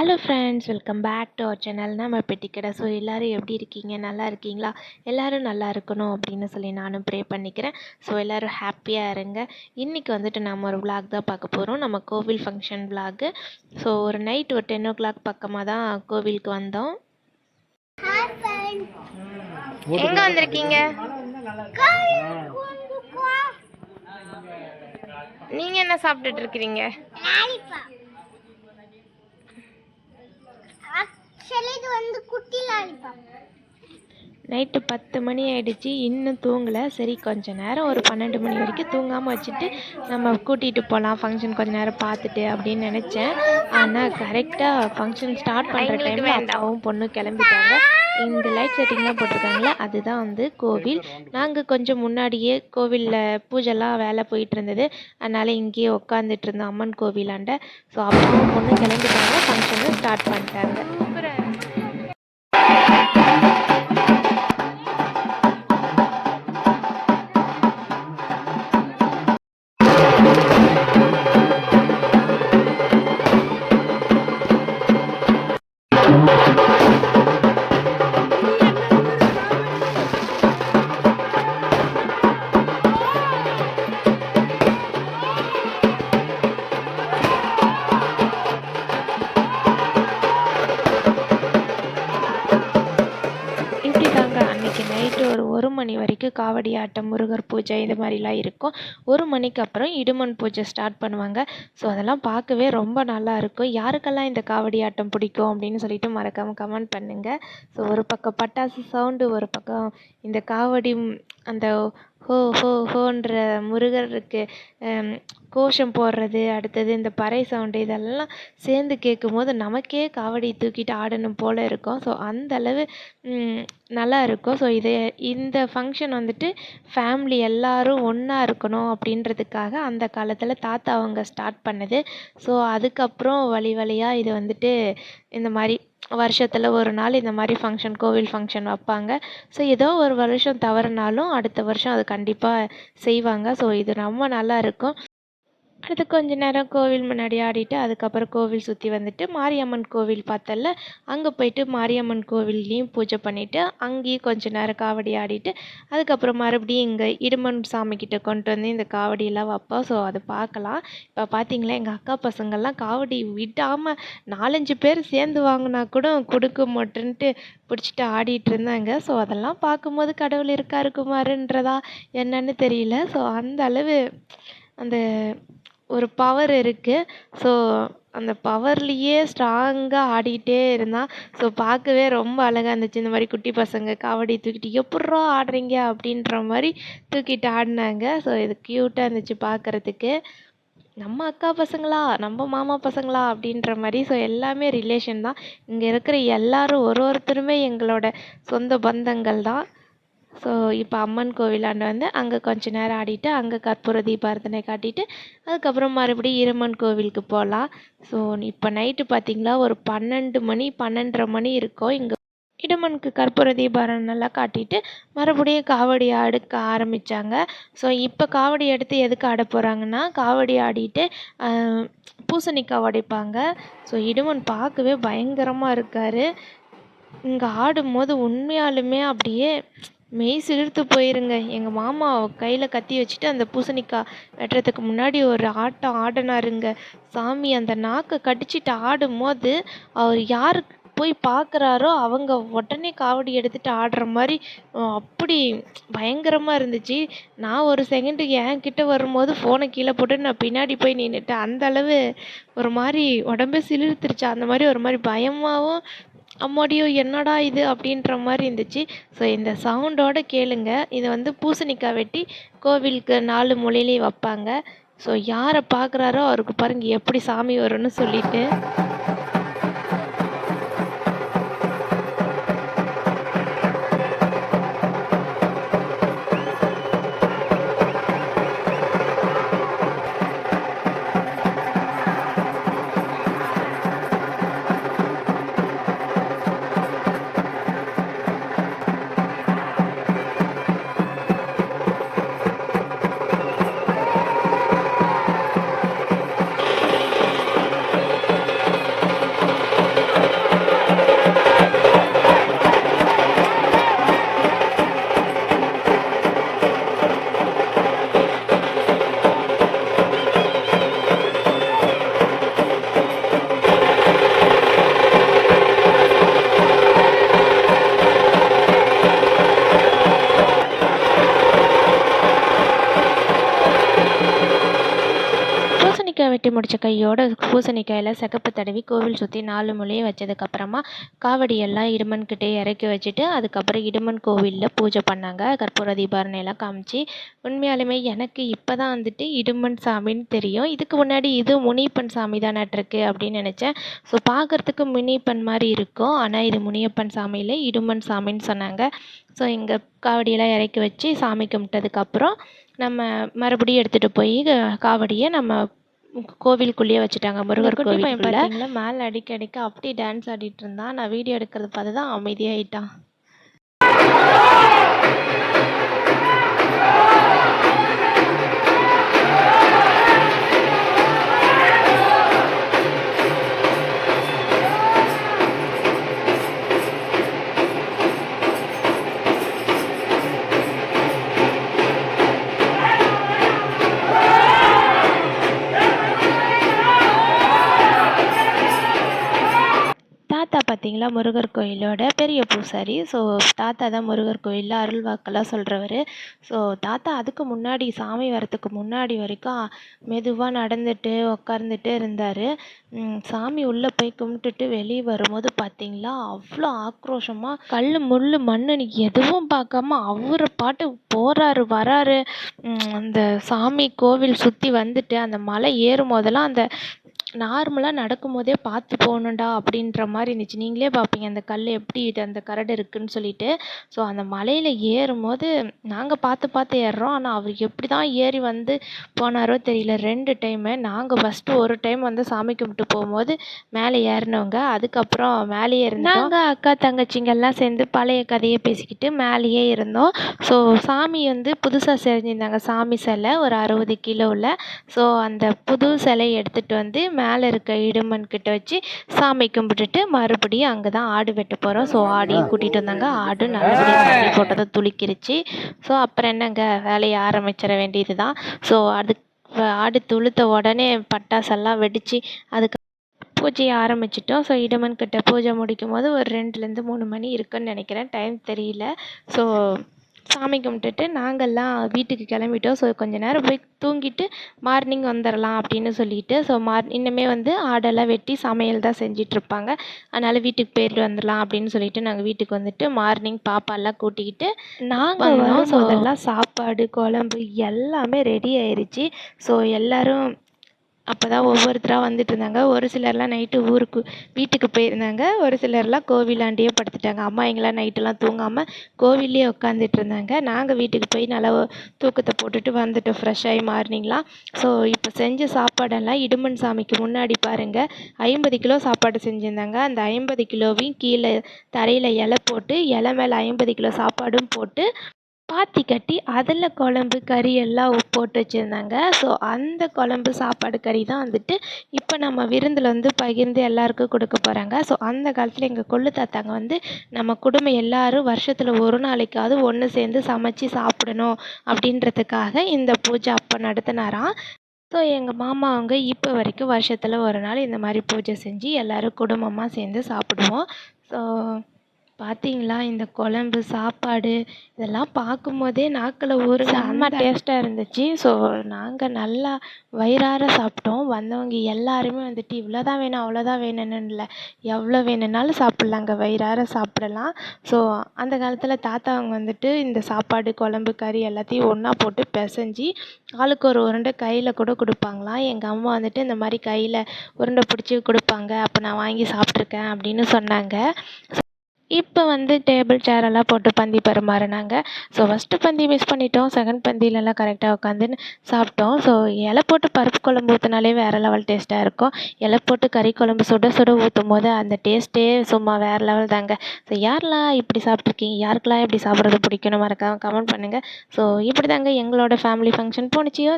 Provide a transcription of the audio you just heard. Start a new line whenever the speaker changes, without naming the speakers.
Hello friends welcome back to our channel நம்ம பெட்டிக்கடை so எல்லோரும் எப்படி இருக்கீங்க நல்லா இருக்கீங்களா எல்லோரும் நல்லா இருக்கணும் அப்படின்னு சொல்லி நானும் ப்ரே பண்ணிக்கிறேன் ஸோ எல்லோரும் ஹாப்பியாக இருங்க இன்றைக்கி வந்துட்டு நம்ம ஒரு விளாக் தான் பார்க்க போகிறோம் நம்ம கோவில் ஃபங்க்ஷன் விளாகு ஸோ ஒரு நைட் ஒரு டென் ஓ கிளாக் பக்கமாக தான் கோவிலுக்கு வந்தோம் எங்கே வந்திருக்கீங்க நீங்கள் என்ன சாப்பிட்டுட்டு இருக்கிறீங்க வந்து நைட்டு பத்து மணி ஆயிடுச்சு இன்னும் தூங்கலை சரி கொஞ்ச நேரம் ஒரு பன்னெண்டு மணி வரைக்கும் தூங்காமல் வச்சுட்டு நம்ம கூட்டிகிட்டு போகலாம் ஃபங்க்ஷன் கொஞ்ச நேரம் பார்த்துட்டு அப்படின்னு நினச்சேன் ஆனால் கரெக்டாக ஃபங்க்ஷன் ஸ்டார்ட் பண்ணுற டைமில் பொண்ணு கிளம்பிட்டாங்க இந்த லைட் செட்டிங்லாம் போட்டிருக்காங்களே அதுதான் வந்து கோவில் நாங்கள் கொஞ்சம் முன்னாடியே கோவிலில் பூஜைலாம் வேலை போயிட்டு இருந்தது அதனால் இங்கேயே உட்காந்துட்டு இருந்தோம் அம்மன் கோவிலாண்ட ஸோ அப்புறம் பொண்ணு கிளம்பிட்டாங்க ஃபங்க்ஷனை ஸ்டார்ட் பண்ணிட்டாங்க Thank you. ஒரு ஒரு மணி வரைக்கும் காவடி ஆட்டம் முருகர் பூஜை இது மாதிரிலாம் இருக்கும் ஒரு மணிக்கு அப்புறம் இடுமன் பூஜை ஸ்டார்ட் பண்ணுவாங்க ஸோ அதெல்லாம் பார்க்கவே ரொம்ப நல்லா இருக்கும் யாருக்கெல்லாம் இந்த காவடி ஆட்டம் பிடிக்கும் அப்படின்னு சொல்லிட்டு மறக்காமல் கமெண்ட் பண்ணுங்கள் ஸோ ஒரு பக்கம் பட்டாசு சவுண்டு ஒரு பக்கம் இந்த காவடி அந்த ஹோ ஹோ ஹோன்ற முருகருக்கு கோஷம் போடுறது அடுத்தது இந்த பறை சவுண்டு இதெல்லாம் சேர்ந்து கேட்கும் போது நமக்கே காவடி தூக்கிட்டு ஆடணும் போல் இருக்கும் ஸோ அந்தளவு நல்லா இருக்கும் ஸோ இது இந்த ஃபங்க்ஷன் வந்துட்டு ஃபேமிலி எல்லாரும் ஒன்றா இருக்கணும் அப்படின்றதுக்காக அந்த காலத்தில் தாத்தா அவங்க ஸ்டார்ட் பண்ணது ஸோ அதுக்கப்புறம் வழி வழியாக இது வந்துட்டு இந்த மாதிரி வருஷத்தில் ஒரு நாள் இந்த மாதிரி ஃபங்க்ஷன் கோவில் ஃபங்க்ஷன் வைப்பாங்க ஸோ ஏதோ ஒரு வருஷம் தவறுனாலும் அடுத்த வருஷம் அது கண்டிப்பாக செய்வாங்க ஸோ இது ரொம்ப நல்லா இருக்கும் அது கொஞ்ச நேரம் கோவில் முன்னாடி ஆடிட்டு அதுக்கப்புறம் கோவில் சுற்றி வந்துட்டு மாரியம்மன் கோவில் பார்த்தல அங்கே போயிட்டு மாரியம்மன் கோவில்லையும் பூஜை பண்ணிவிட்டு அங்கேயும் கொஞ்ச நேரம் காவடி ஆடிட்டு அதுக்கப்புறம் மறுபடியும் இங்கே இடுமன் சாமிக்கிட்ட கொண்டு வந்து இந்த காவடியெல்லாம் வைப்போம் ஸோ அதை பார்க்கலாம் இப்போ பார்த்தீங்களா எங்கள் அக்கா பசங்கள்லாம் காவடி விடாமல் நாலஞ்சு பேர் சேர்ந்து வாங்கினா கூட கொடுக்க மாட்டேன்ட்டு பிடிச்சிட்டு ஆடிட்டு இருந்தாங்க ஸோ அதெல்லாம் பார்க்கும்போது கடவுள் இருக்காரு குமாருன்றதா என்னன்னு தெரியல ஸோ அந்த அளவு அந்த ஒரு பவர் இருக்குது ஸோ அந்த பவர்லேயே ஸ்ட்ராங்காக ஆடிக்கிட்டே இருந்தான் ஸோ பார்க்கவே ரொம்ப அழகாக இருந்துச்சு இந்த மாதிரி குட்டி பசங்க காவடி தூக்கிட்டு எப்புட்றா ஆடுறீங்க அப்படின்ற மாதிரி தூக்கிட்டு ஆடினாங்க ஸோ இது க்யூட்டாக இருந்துச்சு பார்க்குறதுக்கு நம்ம அக்கா பசங்களா நம்ம மாமா பசங்களா அப்படின்ற மாதிரி ஸோ எல்லாமே ரிலேஷன் தான் இங்கே இருக்கிற எல்லாரும் ஒரு ஒருத்தருமே எங்களோட சொந்த பந்தங்கள் தான் ஸோ இப்போ அம்மன் கோவிலாண்ட வந்து அங்கே கொஞ்ச நேரம் ஆடிட்டு அங்கே கற்பூர தீபாரத்தனை காட்டிட்டு அதுக்கப்புறம் மறுபடியும் இருமன் கோவிலுக்கு போகலாம் ஸோ இப்போ நைட்டு பார்த்திங்களா ஒரு பன்னெண்டு மணி பன்னெண்டரை மணி இருக்கும் இங்கே இடமனுக்கு கற்பூர தீபாரம் நல்லா காட்டிட்டு மறுபடியும் காவடி அடுக்க ஆரம்பித்தாங்க ஸோ இப்போ காவடி எடுத்து எதுக்கு ஆட போகிறாங்கன்னா காவடி ஆடிட்டு பூசணிக்காய் உடைப்பாங்க ஸோ இடுமன் பார்க்கவே பயங்கரமாக இருக்கார் இங்கே ஆடும்போது உண்மையாலுமே அப்படியே மெய் சிலிர்த்து போயிருங்க எங்கள் மாமா கையில் கத்தி வச்சுட்டு அந்த பூசணிக்காய் வெட்டுறதுக்கு முன்னாடி ஒரு ஆட்டம் ஆடினாருங்க சாமி அந்த நாக்கை கடிச்சிட்டு ஆடும்போது அவர் யார் போய் பார்க்குறாரோ அவங்க உடனே காவடி எடுத்துட்டு ஆடுற மாதிரி அப்படி பயங்கரமாக இருந்துச்சு நான் ஒரு செகண்டு கிட்டே வரும்போது ஃபோனை கீழே போட்டு நான் பின்னாடி போய் நின்றுட்டேன் அந்த அளவு ஒரு மாதிரி உடம்பே சிலிர்த்துருச்சு அந்த மாதிரி ஒரு மாதிரி பயமாகவும் அம்மாடியோ என்னடா இது அப்படின்ற மாதிரி இருந்துச்சு ஸோ இந்த சவுண்டோட கேளுங்க இதை வந்து பூசணிக்காய் வெட்டி கோவிலுக்கு நாலு மொழிலையும் வைப்பாங்க ஸோ யாரை பார்க்குறாரோ அவருக்கு பாருங்கள் எப்படி சாமி வரும்னு சொல்லிட்டு வெட்டி முடித்த கையோட பூசணிக்காயில் சகப்பு தடவி கோவில் சுற்றி நாலு முளையும் வச்சதுக்கப்புறமா காவடியெல்லாம் இடுமன்கிட்டே இறக்கி வச்சுட்டு அதுக்கப்புறம் இடுமன் கோவிலில் பூஜை பண்ணாங்க கற்பூர தீபாரணையெல்லாம் காமிச்சு உண்மையாலுமே எனக்கு இப்போ தான் வந்துட்டு இடுமன் சாமின்னு தெரியும் இதுக்கு முன்னாடி இது முனியப்பன் சாமி தானாட்டிருக்கு அப்படின்னு நினச்சேன் ஸோ பார்க்குறதுக்கு முனியப்பன் மாதிரி இருக்கும் ஆனால் இது முனியப்பன் சாமியில் இடுமன் சாமின்னு சொன்னாங்க ஸோ இங்கே காவடியெல்லாம் இறக்கி வச்சு சாமி கும்பிட்டதுக்கப்புறம் நம்ம மறுபடியும் எடுத்துகிட்டு போய் காவடியை நம்ம கோவிலுக்குள்ளேயே வச்சுட்டாங்க முருகர் கோவிலுக்குள்ள மேல அடிக்க அடிக்க அப்படி டான்ஸ் ஆடிட்டு இருந்தான் நான் வீடியோ எடுக்கிறது பார்த்து தான் அமைதியாயிட்டான் தாத்தா பார்த்திங்களா முருகர் கோயிலோட பெரிய பூசாரி ஸோ தாத்தா தான் முருகர் கோயிலில் அருள் வாக்கெல்லாம் சொல்கிறவர் ஸோ தாத்தா அதுக்கு முன்னாடி சாமி வரத்துக்கு முன்னாடி வரைக்கும் மெதுவாக நடந்துட்டு உக்காந்துட்டு இருந்தார் சாமி உள்ளே போய் கும்பிட்டுட்டு வெளியே வரும்போது பார்த்திங்களா அவ்வளோ ஆக்ரோஷமாக கல் முள் மண்ணு எதுவும் பார்க்காம அவர் பாட்டு போகிறாரு வராரு அந்த சாமி கோவில் சுற்றி வந்துட்டு அந்த மலை ஏறும் போதெல்லாம் அந்த நார்மலாக நடக்கும் போதே பார்த்து போகணும்டா அப்படின்ற மாதிரி இருந்துச்சு நீங்களே பார்ப்பீங்க அந்த கல் எப்படி இது அந்த கரடு இருக்குதுன்னு சொல்லிட்டு ஸோ அந்த மலையில் ஏறும் போது நாங்கள் பார்த்து பார்த்து ஏறுறோம் ஆனால் அவர் எப்படி தான் ஏறி வந்து போனாரோ தெரியல ரெண்டு டைமு நாங்கள் ஃபஸ்ட்டு ஒரு டைம் வந்து சாமி கும்பிட்டு போகும்போது மேலே ஏறினவங்க அதுக்கப்புறம் மேலேயே இருந்தோம் நாங்கள் அக்கா தங்கச்சிங்கெல்லாம் சேர்ந்து பழைய கதையை பேசிக்கிட்டு மேலேயே இருந்தோம் ஸோ சாமி வந்து புதுசாக செஞ்சுருந்தாங்க சாமி சிலை ஒரு அறுபது கிலோவில் ஸோ அந்த புது சிலையை எடுத்துகிட்டு வந்து மேலே இருக்க இடுமன் கிட்ட வச்சு சாமி கும்பிட்டுட்டு மறுபடியும் அங்கே தான் ஆடு வெட்ட போகிறோம் ஸோ ஆடியும் கூட்டிகிட்டு வந்தாங்க ஆடு நல்லபடியாக போட்டதை துளிக்கிருச்சு ஸோ அப்புறம் என்னங்க வேலையை ஆரம்பிச்சிட வேண்டியது தான் ஸோ அது ஆடு துளுத்த உடனே பட்டாசெல்லாம் வெடித்து அதுக்கு பூஜையை ஆரம்பிச்சிட்டோம் ஸோ இடமன் கிட்ட பூஜை முடிக்கும் போது ஒரு ரெண்டுலேருந்து மூணு மணி இருக்குன்னு நினைக்கிறேன் டைம் தெரியல ஸோ சாமி கும்பிட்டுட்டு நாங்கள்லாம் வீட்டுக்கு கிளம்பிட்டோம் ஸோ கொஞ்ச நேரம் போய் தூங்கிட்டு மார்னிங் வந்துடலாம் அப்படின்னு சொல்லிட்டு ஸோ மார் இன்னுமே வந்து ஆடெல்லாம் வெட்டி சமையல் தான் செஞ்சிட்ருப்பாங்க அதனால் வீட்டுக்கு போயிட்டு வந்துடலாம் அப்படின்னு சொல்லிட்டு நாங்கள் வீட்டுக்கு வந்துட்டு மார்னிங் பாப்பாலாம் கூட்டிக்கிட்டு நாங்கள் வரோம் ஸோ அதெல்லாம் சாப்பாடு குழம்பு எல்லாமே ரெடி ஆயிடுச்சு ஸோ எல்லோரும் அப்போ தான் ஒவ்வொருத்தராக வந்துட்டு இருந்தாங்க ஒரு சிலர்லாம் நைட்டு ஊருக்கு வீட்டுக்கு போயிருந்தாங்க ஒரு சிலர்லாம் கோவிலாண்டையே படுத்துட்டாங்க அம்மா எங்களாம் நைட்டெல்லாம் தூங்காமல் கோவில்லையே இருந்தாங்க நாங்கள் வீட்டுக்கு போய் நல்லா தூக்கத்தை போட்டுட்டு வந்துட்டோம் ஃப்ரெஷ் ஆகி மார்னிங்லாம் ஸோ இப்போ செஞ்ச சாப்பாடெல்லாம் இடுமன் சாமிக்கு முன்னாடி பாருங்கள் ஐம்பது கிலோ சாப்பாடு செஞ்சுருந்தாங்க அந்த ஐம்பது கிலோவையும் கீழே தரையில் இலை போட்டு இலை மேலே ஐம்பது கிலோ சாப்பாடும் போட்டு பாத்தி கட்டி அதில் குழம்பு கறி எல்லாம் போட்டு வச்சுருந்தாங்க ஸோ அந்த குழம்பு சாப்பாடு கறி தான் வந்துட்டு இப்போ நம்ம விருந்தில் வந்து பகிர்ந்து எல்லாருக்கும் கொடுக்க போகிறாங்க ஸோ அந்த காலத்தில் எங்கள் கொள்ளு தாத்தாங்க வந்து நம்ம குடும்பம் எல்லாரும் வருஷத்தில் ஒரு நாளைக்காவது ஒன்று சேர்ந்து சமைச்சு சாப்பிடணும் அப்படின்றதுக்காக இந்த பூஜை அப்போ நடத்தினாராம் ஸோ எங்கள் மாமா அவங்க இப்போ வரைக்கும் வருஷத்தில் ஒரு நாள் இந்த மாதிரி பூஜை செஞ்சு எல்லோரும் குடும்பமாக சேர்ந்து சாப்பிடுவோம் ஸோ பார்த்தீங்களா இந்த குழம்பு சாப்பாடு இதெல்லாம் பார்க்கும் போதே நாக்கில் ஒரு செம்ம டேஸ்ட்டாக இருந்துச்சு ஸோ நாங்கள் நல்லா வயிறார சாப்பிட்டோம் வந்தவங்க எல்லாருமே வந்துட்டு இவ்வளோ தான் வேணும் அவ்வளோ தான் வேணும்னு இல்லை எவ்வளோ வேணும்னாலும் சாப்பிட்லாங்க வயிறார சாப்பிடலாம் ஸோ அந்த காலத்தில் தாத்தாவங்க வந்துட்டு இந்த சாப்பாடு குழம்பு கறி எல்லாத்தையும் ஒன்றா போட்டு பிசைஞ்சி ஆளுக்கு ஒரு உருண்டை கையில் கூட கொடுப்பாங்களாம் எங்கள் அம்மா வந்துட்டு இந்த மாதிரி கையில் உருண்டை பிடிச்சி கொடுப்பாங்க அப்போ நான் வாங்கி சாப்பிட்ருக்கேன் அப்படின்னு சொன்னாங்க இப்போ வந்து டேபிள் சேரெல்லாம் போட்டு பந்தி பரிமாறினாங்க ஸோ ஃபஸ்ட்டு பந்தி மிஸ் பண்ணிட்டோம் செகண்ட் பந்தியிலலாம் கரெக்டாக உட்காந்துன்னு சாப்பிட்டோம் ஸோ இலை போட்டு பருப்பு குழம்பு ஊற்றினாலே வேறு லெவல் டேஸ்ட்டாக இருக்கும் இலை போட்டு கறி குழம்பு சுட சுட ஊற்றும் போது அந்த டேஸ்ட்டே சும்மா வேறு லெவல் தாங்க ஸோ யாரெல்லாம் இப்படி சாப்பிட்ருக்கீங்க யாருக்கெல்லாம் இப்படி சாப்பிட்றது பிடிக்கணும் மறக்காமல் கமெண்ட் பண்ணுங்கள் ஸோ இப்படி தாங்க எங்களோட ஃபேமிலி ஃபங்க்ஷன் போணுச்சியோ